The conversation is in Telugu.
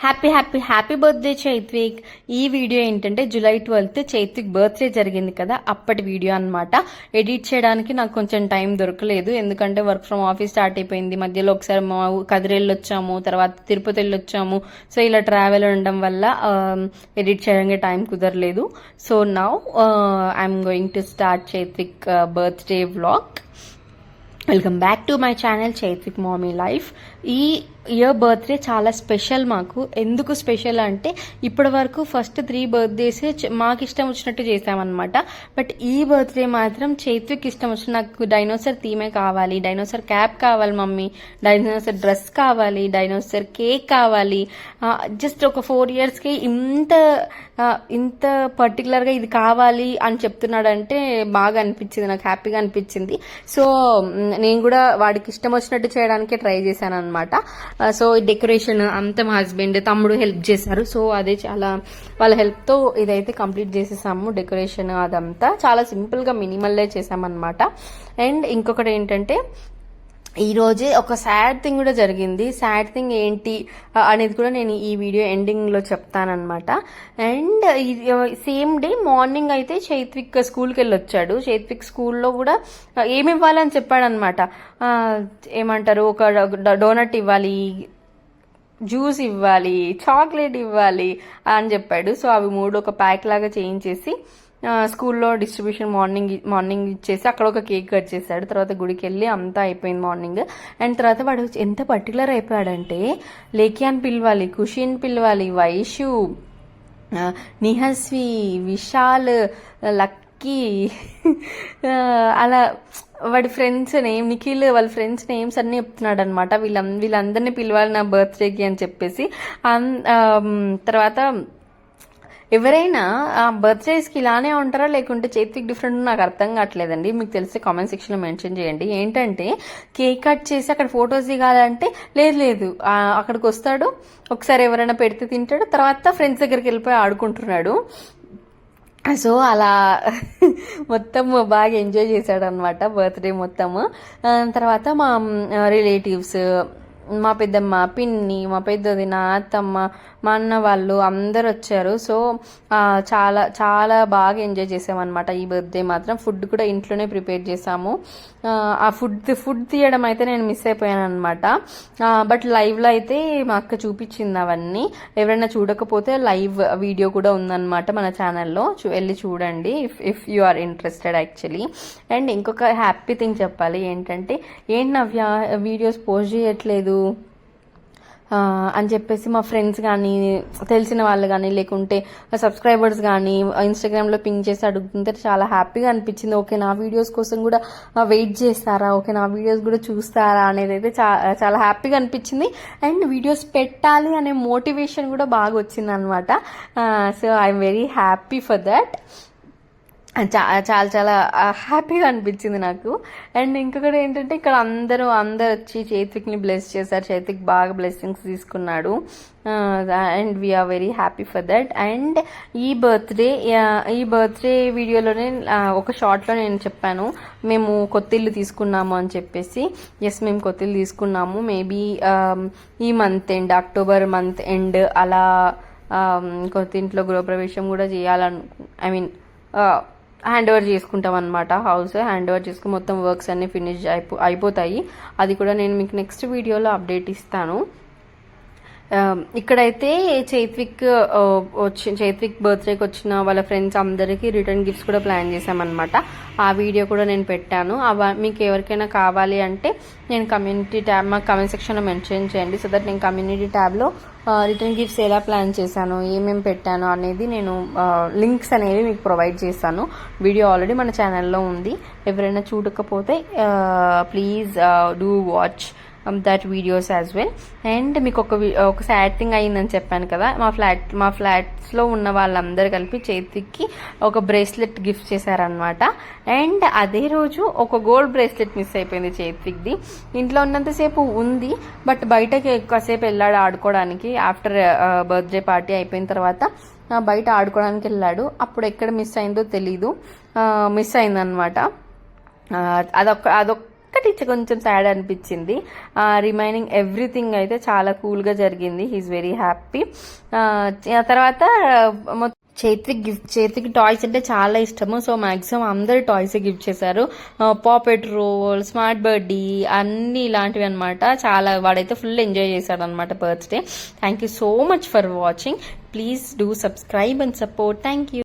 Happy happy happy birthday Chaitvik ఈ వీడియో ఏంటంటే జూలై ట్వెల్త్ చైత్విక్ బర్త్డే జరిగింది కదా అప్పటి వీడియో అనమాట ఎడిట్ చేయడానికి నాకు కొంచెం టైం దొరకలేదు. ఎందుకంటే వర్క్ ఫ్రమ్ ఆఫీస్ స్టార్ట్ అయిపోయింది. మధ్యలో ఒకసారి మా ఊ- కదిరి వెళ్ళొచ్చాము తర్వాత తిరుపతి వెళ్ళొచ్చాము. సో ఇలా ట్రావెల్ ఉండడం వల్ల ఎడిట్ చేయడానికి టైం కుదరలేదు. So now I'm going to start Chaitvik birthday vlog welcome back to my channel Chaitvik mommy life ఈ ఇయర్ బర్త్డే చాలా స్పెషల్ మాకు. ఎందుకు స్పెషల్ అంటే ఇప్పటి వరకు ఫస్ట్ త్రీ బర్త్డేస్ మాకు ఇష్టం వచ్చినట్టు చేసామన్నమాట. బట్ ఈ బర్త్డే మాత్రం చైత్విక్ ఇష్టం వచ్చిన నాకు డైనోసర్ థీమే కావాలి డైనోసర్ క్యాప్ కావాలి మమ్మీ డైనోసర్ డ్రెస్ కావాలి డైనోసర్ కేక్ కావాలి. జస్ట్ ఒక ఫోర్ ఇయర్స్కి ఇంత ఇంత పర్టికులర్గా ఇది కావాలి అని చెప్తున్నాడంటే బాగా అనిపించింది నాకు హ్యాపీగా అనిపించింది. సో నేను కూడా వాడికి ఇష్టం వచ్చినట్టు చేయడానికి ట్రై చేశాను అనమాట సో డెకరేషన్ అంతా మా హస్బెండ్ తమ్ముడు హెల్ప్ చేశారు. సో అదే చాలా వాళ్ళ హెల్ప్తో ఇదైతే కంప్లీట్ చేసేసాము డెకరేషన్ అదంతా. చాలా సింపుల్గా మినిమల్లే చేసామన్నమాట అండ్ ఇంకొకటి ఏంటంటే ఈరోజే ఒక సాడ్ థింగ్ కూడా జరిగింది. సాడ్ థింగ్ ఏంటి అనేది కూడా నేను ఈ వీడియో ఎండింగ్లో చెప్తానమాట అండ్ సేమ్ డే మార్నింగ్ అయితే చైత్విక్ స్కూల్కి వెళ్ళి వచ్చాడు చైత్విక్ స్కూల్లో కూడా ఏమి ఇవ్వాలని చెప్పాడనమాట ఏమంటారు ఒక డోనట్ ఇవ్వాలి జ్యూస్ ఇవ్వాలి చాక్లెట్ ఇవ్వాలి అని చెప్పాడు. సో అవి మూడు ఒక ప్యాక్ లాగా చేయించేసి స్కూల్లో డిస్ట్రిబ్యూషన్ మార్నింగ్ మార్నింగ్ ఇచ్చేసి అక్కడ ఒక కేక్ కట్ చేశాడు. తర్వాత గుడికి వెళ్ళి అంతా అయిపోయింది మార్నింగ్. అండ్ తర్వాత వాడు ఎంత పర్టికులర్ అయిపోయాడంటే లేఖియాన్ పిలవాలి కుషిన్ పిలవాలి వైషు నిహస్వి విశాల్ లక్కీ అలా వాడి ఫ్రెండ్స్ నేమ్ నిఖిల్ వాళ్ళ ఫ్రెండ్స్ నేమ్స్ అన్ని చెప్తున్నాడు అనమాట వీళ్ళ వీళ్ళందరినీ పిలవాలి నా బర్త్డేకి అని చెప్పేసి. తర్వాత ఎవరైనా ఆ బర్త్డేస్కి ఇలానే ఉంటారా? లేకుంటే చేతికి డిఫరెంట్ నాకు అర్థం కావట్లేదండి. మీకు తెలిస్తే కామెంట్ సెక్షన్లో మెన్షన్ చేయండి. ఏంటంటే కేక్ కట్ చేసి అక్కడ ఫొటోస్ దిగాలంటే లేదు లేదు అక్కడికి వస్తాడు. ఒకసారి ఎవరైనా పెడితే తింటాడు. తర్వాత ఫ్రెండ్స్ దగ్గరికి వెళ్ళిపోయి ఆడుకుంటున్నాడు. సో అలా మొత్తం బాగా ఎంజాయ్ చేశాడు అనమాట బర్త్డే మొత్తము తర్వాత మా రిలేటివ్స్ మా పెద్దమ్మ పిన్ని మా పెద్దది నా అత్తమ్మ మా అన్న వాళ్ళు అందరు వచ్చారు. సో చాలా చాలా బాగా ఎంజాయ్ చేసామన్నమాట. ఈ బర్త్డే మాత్రం ఫుడ్ కూడా ఇంట్లోనే ప్రిపేర్ చేసాము. ఆ, ఫుడ్ ఫుడ్ తీయడం అయితే నేను మిస్ అయిపోయాను అనమాట బట్ లైవ్లో అయితే మా అక్క చూపించింది అవన్నీ. ఎవరైనా చూడకపోతే లైవ్ వీడియో కూడా ఉందన్నమాట మన ఛానల్లో చూ- వెళ్ళి చూడండి if if you are interested actually and ఇంకొక హ్యాపీ థింగ్ చెప్పాలి ఏంటంటే ఏంటి నవ్య వీడియోస్ పోస్ట్ చేయట్లేదు? అని చెప్పేసి మా ఫ్రెండ్స్ కానీ తెలిసిన వాళ్ళు కానీ లేకుంటే సబ్స్క్రైబర్స్ కానీ ఇన్స్టాగ్రామ్లో పింక్ చేసి అడుగుతుంటే చాలా హ్యాపీగా అనిపించింది. ఓకే నా వీడియోస్ కోసం కూడా వెయిట్ చేస్తారా? ఓకే నా వీడియోస్ కూడా చూస్తారా? అనేది అయితే చా చాలా హ్యాపీగా అనిపించింది. అండ్ వీడియోస్ పెట్టాలి అనే మోటివేషన్ కూడా బాగా వచ్చింది అనమాట so I'm very happy for that చా చాలా చాలా హ్యాపీగా అనిపించింది నాకు. అండ్ ఇంకొకటి ఏంటంటే ఇక్కడ అందరూ అందరు వచ్చి చైత్విక్ని బ్లెస్ చేశారు. చైతిక్ బాగా బ్లెస్సింగ్స్ తీసుకున్నాడు. And we are very happy for that and ఈ బర్త్డే ఈ బర్త్డే వీడియోలోనే ఒక షార్ట్లో నేను చెప్పాను. మేము కొత్తిల్లు తీసుకున్నాము అని చెప్పేసి. ఎస్ మేము కొత్తిల్లు తీసుకున్నాము. మేబీ ఈ month end October month end అలా కొత్త ఇంట్లో గృహప్రవేశం కూడా చేయాలను ఐ మీన్ హ్యాండ్ ఓవర్ చేసుకుంటాం అనమాట హౌస్ హ్యాండ్ ఓవర్ చేసుకుని మొత్తం వర్క్స్ అన్ని ఫినిష్ అయిపో అయిపోతాయి. అది కూడా నేను మీకు నెక్స్ట్ వీడియోలో అప్డేట్ ఇస్తాను. Um, ఇక్కడైతే చైత్విక్ uh, వచ్చి చైత్విక్ బర్త్డేకి వచ్చిన వాళ్ళ ఫ్రెండ్స్ అందరికీ రిటర్న్ గిఫ్ట్స్ కూడా ప్లాన్ చేశామన్నమాట. ఆ వీడియో కూడా నేను పెట్టాను. అవ మీకు ఎవరికైనా కావాలి అంటే నేను కమ్యూనిటీ ట్యాబ్ మా కమెంట్ సెక్షన్లో మెన్షన్ చేయండి. సో దట్ నేను కమ్యూనిటీ ట్యాబ్లో రిటర్న్ గిఫ్ట్స్ ఎలా ప్లాన్ చేశాను ఏమేమి పెట్టాను అనేది నేను uh, లింక్స్ అనేవి మీకు ప్రొవైడ్ చేస్తాను. వీడియో ఆల్రెడీ మన ఛానల్లో ఉంది. ఎవరైనా చూడకపోతే please do watch that videos as well and మీకు ఒక ఒక సాడ్ థింగ్ అయిందని చెప్పాను కదా మా ఫ్లాట్ మా ఫ్లాట్స్లో ఉన్న వాళ్ళందరూ కలిపి చేతికి ఒక బ్రేస్లెట్ గిఫ్ట్ చేశారనమాట అండ్ అదే రోజు ఒక గోల్డ్ బ్రేస్లెట్ మిస్ అయిపోయింది చేతికిది. ఇంట్లో ఉన్నంతసేపు ఉంది బట్ బయటకి ఎక్కువసేపు వెళ్ళాడు ఆడుకోవడానికి. ఆఫ్టర్ బర్త్డే పార్టీ అయిపోయిన తర్వాత బయట ఆడుకోవడానికి వెళ్ళాడు. అప్పుడు ఎక్కడ మిస్ అయిందో తెలీదు. మిస్ అయిందనమాట అదొక అదొక ఒక్కటి కొంచెం సాడ్ అనిపించింది. రిమైనింగ్ ఎవ్రీథింగ్ అయితే చాలా కూల్గా జరిగింది. హీఈస్ వెరీ హ్యాపీ తర్వాత మొ- చైత్రికి గిఫ్ట్ చైత్రికి టాయ్స్ అంటే చాలా ఇష్టము. సో మాక్సిమం అందరు టాయ్స్ గిఫ్ట్ చేశారు. పాపెట్ రోల్ స్మార్ట్ బర్డీ అన్ని ఇలాంటివి అనమాట చాలా వాడైతే ఫుల్ ఎంజాయ్ చేశాడు అనమాట birthday thank you so much for watching please do subscribe and support thank you